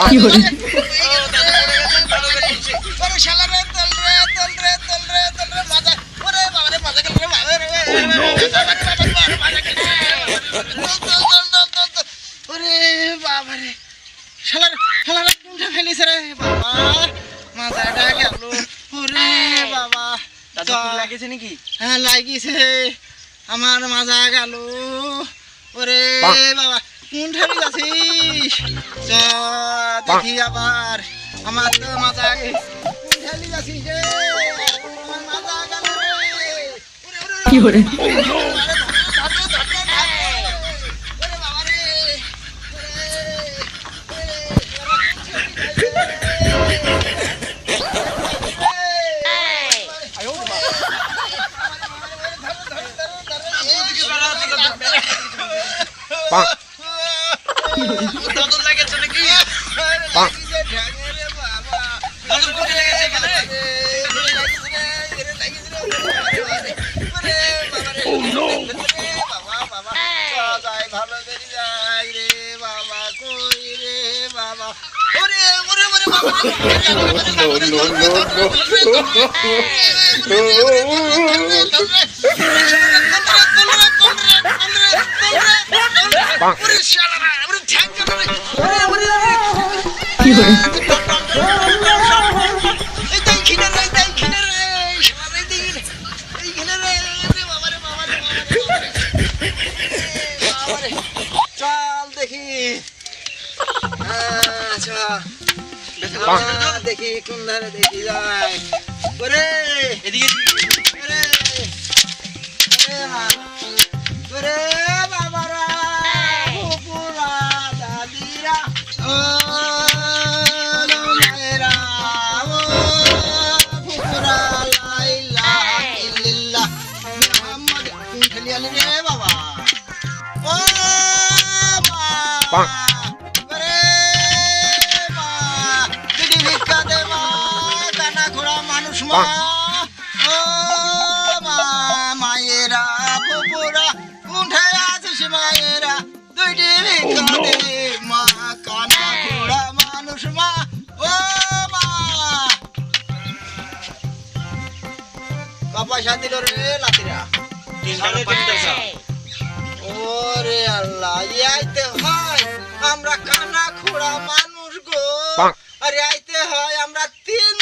কি বলে? ওরে শালা রে তোল রে তোল রে তোল রে তোল রে মাজা ওরে বাবা রে মাজা গেল রে বাবা রে ওরে বাবা রে শালা শালা রে কোনটা ফেলিছে রে বাবা মাথাটা গেল ওরে বাবা দাদু খুব নাকি? হ্যাঁ লাগিছে আমার মাজা গেল। ওরে বাবা। কোন ঠারি আছিস চ দেখি আবার। আমার তো মাজা কি বলে? কি বলে চল দেখি আচ্ছা। দেখি কোন ধারে দেখি যায় ওরে! এদিকে ওরে! ওরে মা। ওরে বাবারা ফুপুরা দাদিরা ও লো মা মা মায়েরা বুবুরা উঠে আছিস মায়েরা দুইটি ভিক্ষা মা কানা ঘোড়া মানুষ মা ও মা। পয়সা দিল রে লাতিরা। ওরে আল্লাহ হয় আমরা কানা খোড়া মানুষ গো। আরে আইতে হয় আমরা তিন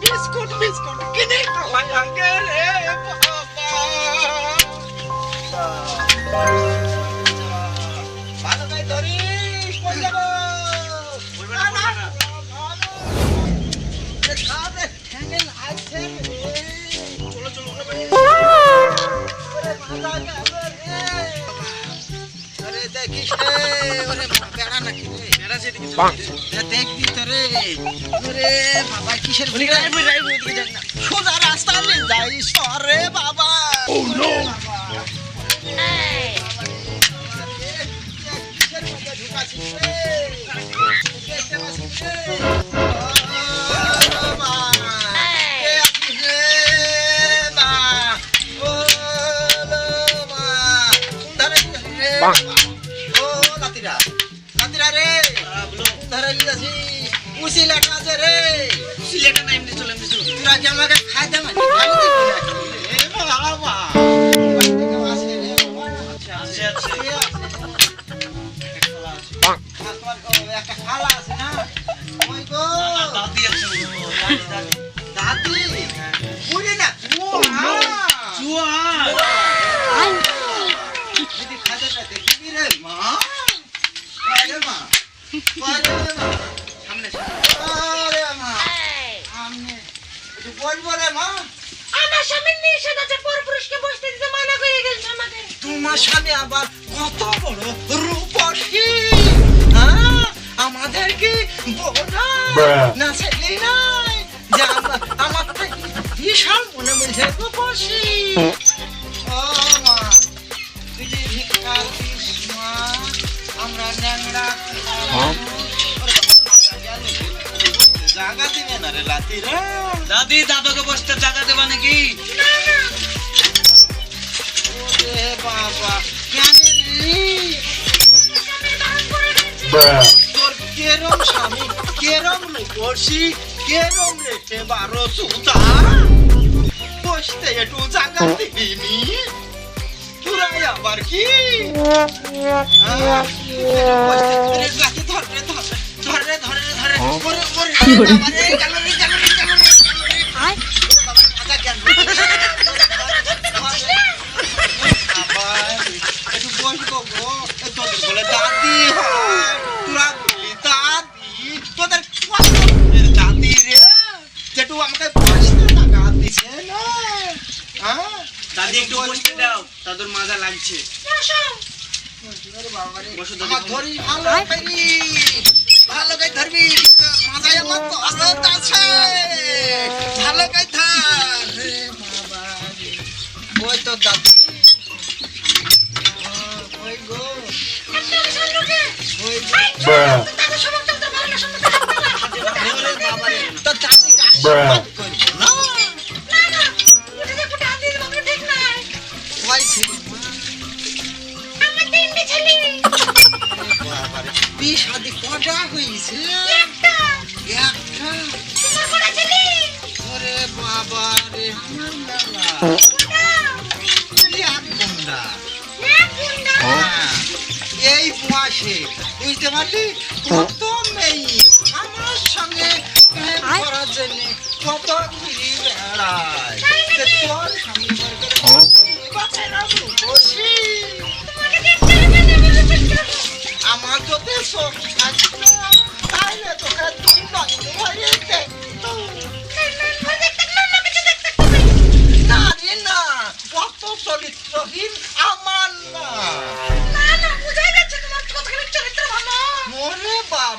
biskut biskut gini layang কিসের? যাই, যাই, সোজা রাস্তা নিয়ে যাইস রে বাবা কিসের সিলেটে না, এমনি চলো, এমনি চলো। তোরা কি আমাকে খাইতে মানে খালি দিবি এ বাবা! আসে রে বাবা। আছে, একটা খালা না? ওই গো, না, দাদি আছে, দাদি, দাদি। দাদি। বলব রে মা? আমার স্বামীর নিষেধ আছে পরপুরুষকে বসতে দিতে মানা করে গেছে আমাকে তোমার স্বামী আবার কত বড় রূপসী। হ্যাঁ আমাদের কি বোনা না ছেলে নাই? যে আমরা- থেকে বিশাল মনে রূপসী? ও মা তুই যে ভিক্ষা দিস মা আমরা ন্যাংরা গেল। জাগা দিবে না রে লাতি রে। দাদি দাদাকে বসতে জায়গা দেবা নাকি বাবা তোর কেরম স্বামী কেরম রূপসী কেরম রেখে বারো সুতা বসতে একটু জাগা দিবিনি তোরাই আবার কি ধরে ধরে ধরে ধরে ধরে ধর ধর ধর রে, ধর বসতে দাও দাদুর মাজা লাগছে। বসো দাদি, আমার ভালো ধরবি আমার তো আছে। ভালো ধর। ওই তো দাদি। ওই গো ওই গো ওরে বাবা রে আমার মেলা এক গুন্ডা। হ্যাঁ, এই মাসে বুঝতে পারলি? কত মেয়ে আমার সঙ্গে করার জন্য কত ঘুরি বেড়ায়। তোর স্বামী বলবে, বাচ্চারা রূপসী। আমার যদি চোখ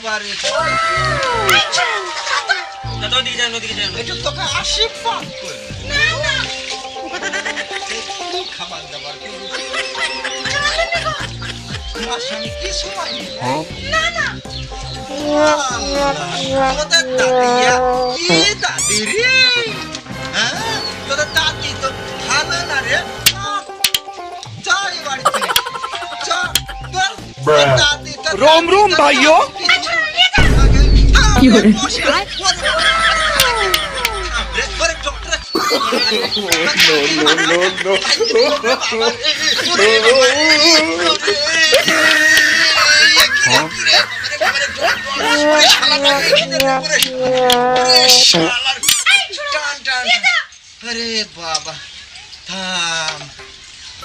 ওরে বাবা রে দাদু দিকে যান ওদিকে যান। একটু তোকে আশীর্বাদ করি। একটু খাবার দাবার তোমার সঙ্গে কি সময়? নেই তোদের দাদিয়া কি দাদি রে? হ্যাঁ? তোদের দাদি তো ভালো না রে? যাই বাড়ি চল তোর তোর দাদি তোর रोम দাদি, কি করে আরে বাবা থাম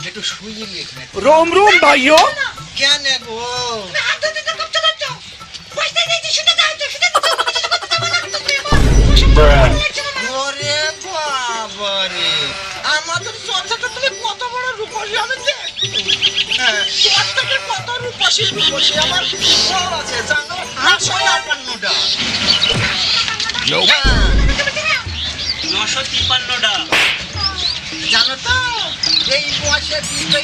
একটু শুয়ে এখানে রোম রোম ভাইও কেন গো রূপসী আমার বউ জানো আটান্নটা হ্যাঁ, নশো তিপ্পান্নটা জানো তো এই বয়সে বিয়ে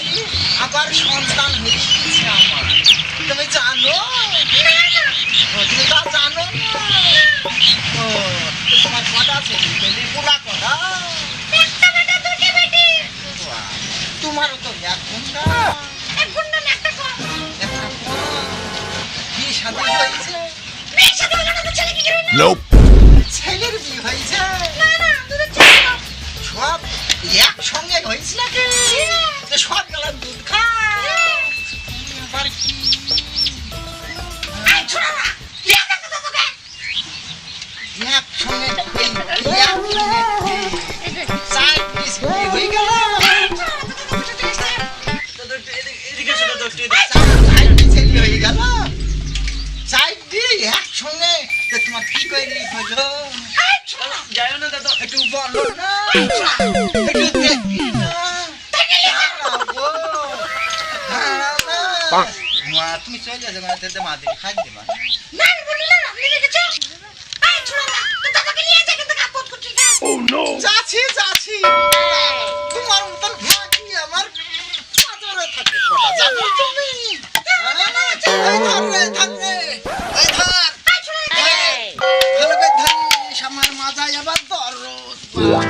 আবার সন্তান হয়ে গেছে আমার তুমি জানো তুমি তা জানো না তোমার কটা আছে বিয়ে কটা। বিয়ে হয়েছে? Nope. ছেলের বিয়ে হয়েছে? সব একসঙ্গে হয়েছিল? কি সব গেলা দুধ যাইও না দাদু একটু বলো না একটু দেখি না মা তুমি চলে যাবে মা